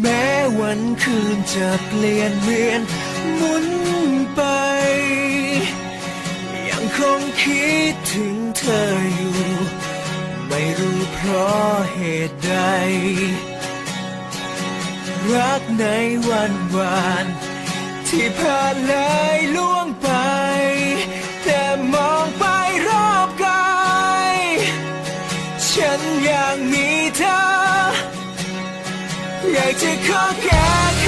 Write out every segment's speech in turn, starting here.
แม้วันคืนจะเปลี่ยนเวียนหมุนไป ยังคงคิดถึงเธออยู่ ไม่รู้เพราะเหตุใด รักในวันวาน ที่ผ่านเลยล่วงไป อยากจะขอแก้ไข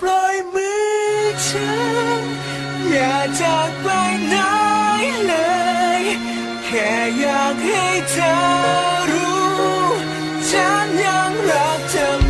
ปล่อยมือฉัน อย่าจากไปไหนเลย แค่อยากให้เธอรู้ ฉันยังรักเธอ